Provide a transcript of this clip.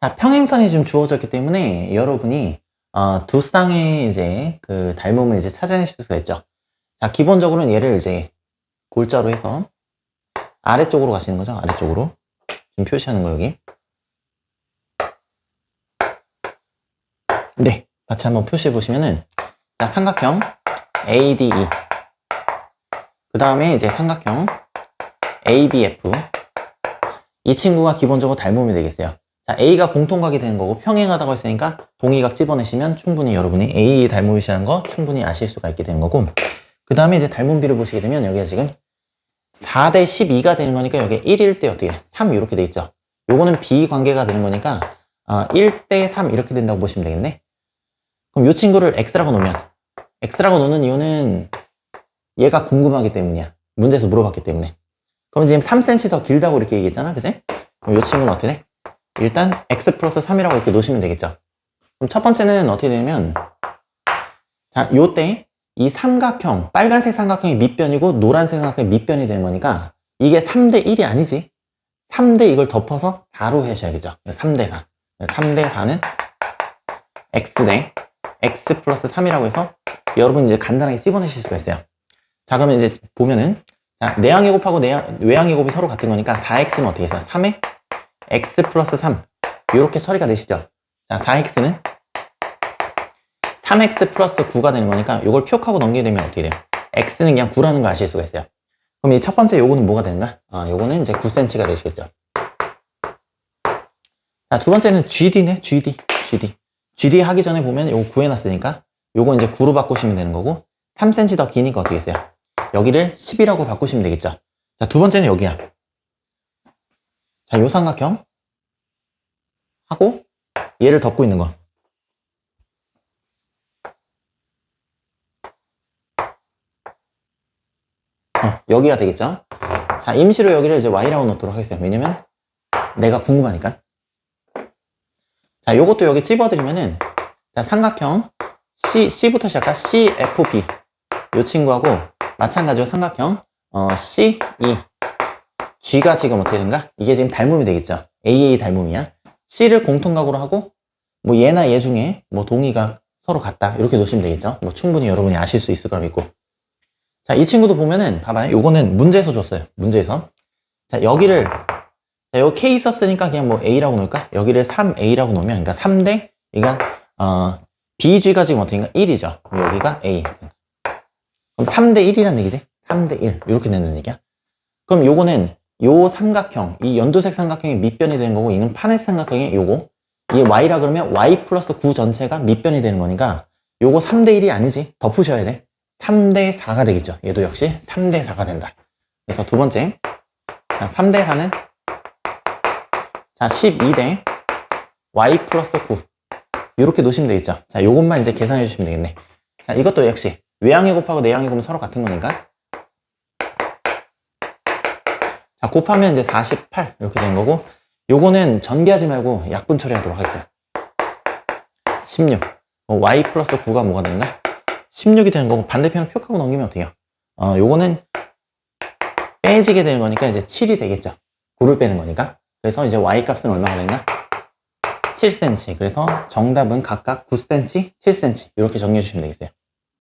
자, 평행선이 지금 주어졌기 때문에 여러분이 어, 두 쌍의 이제 그 닮음을 이제 찾아내실 수가 있죠. 자, 기본적으로는 얘를 이제 골자로 해서 아래쪽으로 가시는 거죠. 아래쪽으로. 지금 표시하는 거 여기. 네. 같이 한번 표시해 보시면은 자, 삼각형 ADE. 그 다음에 이제 삼각형 ABF. 이 친구가 기본적으로 닮음이 되겠어요. 자, A가 공통각이 되는 거고 평행하다고 했으니까 동의각 집어내시면 충분히 여러분이 A의 닮음이시라는 거 충분히 아실 수가 있게 되는 거고 그 다음에 이제 닮음비를 보시게 되면 여기가 지금 4대 12가 되는 거니까 여기 1일 때 어떻게 돼? 3 이렇게 돼 있죠. 요거는 비관계가 되는 거니까 아, 1대 3 이렇게 된다고 보시면 되겠네. 그럼 이 친구를 x라고 놓으면 x라고 놓는 이유는 얘가 궁금하기 때문이야. 문제에서 물어봤기 때문에. 그럼 지금 3cm 더 길다고 이렇게 얘기했잖아. 그지? 그럼 이 친구는 어떻게 돼? 일단 x 플러스 3이라고 이렇게 놓으시면 되겠죠. 그럼 첫 번째는 어떻게 되냐면 자, 요때 이 삼각형, 빨간색 삼각형이 밑변이고 노란색 삼각형이 밑변이 되는 거니까 이게 3대 1이 아니지. 3대 이걸 덮어서 4로 하셔야겠죠. 3대 4. 3대 4는 x대 x 플러스 3이라고 해서 여러분 이제 간단하게 씹어내실 수가 있어요. 자, 그러면 이제 보면은 자, 내항의 곱하고 내항, 외항의 곱이 서로 같은 거니까 4x는 어떻게 했어? 3에 x 플러스 3 이렇게 처리가 되시죠? 자, 4x는 3x 플러스 9가 되는 거니까 이걸 표하고 넘기게 되면 어떻게 돼요? x는 그냥 9라는 걸 아실 수가 있어요. 그럼 이 첫 번째 요거는 뭐가 되는가? 아, 요거는 이제 9cm가 되시겠죠. 자, 두 번째는 GD네, GD, GD. GD 하기 전에 보면 요거 구해놨으니까 요거 이제 9로 바꾸시면 되는 거고 3cm 더 기니까 어떻게 했어요? 여기를 10이라고 바꾸시면 되겠죠. 자, 두 번째는 여기야. 자, 요 삼각형 하고 얘를 덮고 있는 거. 어, 여기가 되겠죠? 자, 임시로 여기를 이제 y라고 놓도록 하겠어요. 왜냐면 내가 궁금하니까. 자, 요것도 여기 찝어드리면은 자, 삼각형 C, C부터 시작할까? CFB 요 친구하고 마찬가지로 삼각형 어, CE G가 지금 어떻게 된가? 이게 지금 닮음이 되겠죠. AA 닮음이야. C를 공통각으로 하고 뭐 얘나 얘 중에 뭐 동의가 서로 같다 이렇게 놓으시면 되겠죠. 뭐 충분히 여러분이 아실 수 있을 거라 믿고 자, 이 친구도 보면은 봐봐요. 요거는 문제에서 줬어요. 문제에서. 자, 여기를 자, 여기 K 있었으니까 그냥 뭐 A라고 놓을까? 여기를 3A라고 놓으면 그러니까 3대 그러니까 어 BG가 지금 어떻게인가 1이죠. 여기가 A. 그럼 3대 1이라는 얘기지? 3대 1. 이렇게 되는 얘기야. 그럼 요거는 요 삼각형, 이 연두색 삼각형이 밑변이 되는 거고 이는 파란색 삼각형이 요거 이 Y라 그러면 Y 플러스 9 전체가 밑변이 되는 거니까 요거 3대 1이 아니지. 덮으셔야 돼. 3대 4가 되겠죠. 얘도 역시 3대 4가 된다. 그래서 두 번째. 자, 3대 4는 자, 12대 y 플러스 9. 이렇게 놓으시면 되겠죠. 자, 요것만 이제 계산해 주시면 되겠네. 자, 이것도 역시 외항의 곱하고 내항의 곱은 서로 같은 거니까. 자, 곱하면 이제 48 이렇게 되는 거고 요거는 전개하지 말고 약분 처리하도록 하겠어요. 16. 어, y 플러스 9가 뭐가 되는가? 16이 되는 거고 반대편을 표하고 넘기면 해요? 어, 요거는 빼지게 되는 거니까 이제 7이 되겠죠. 9를 빼는 거니까. 그래서 이제 y 값은 얼마가 되나? 7cm. 그래서 정답은 각각 9cm, 7cm 이렇게 정리해 주시면 되겠어요.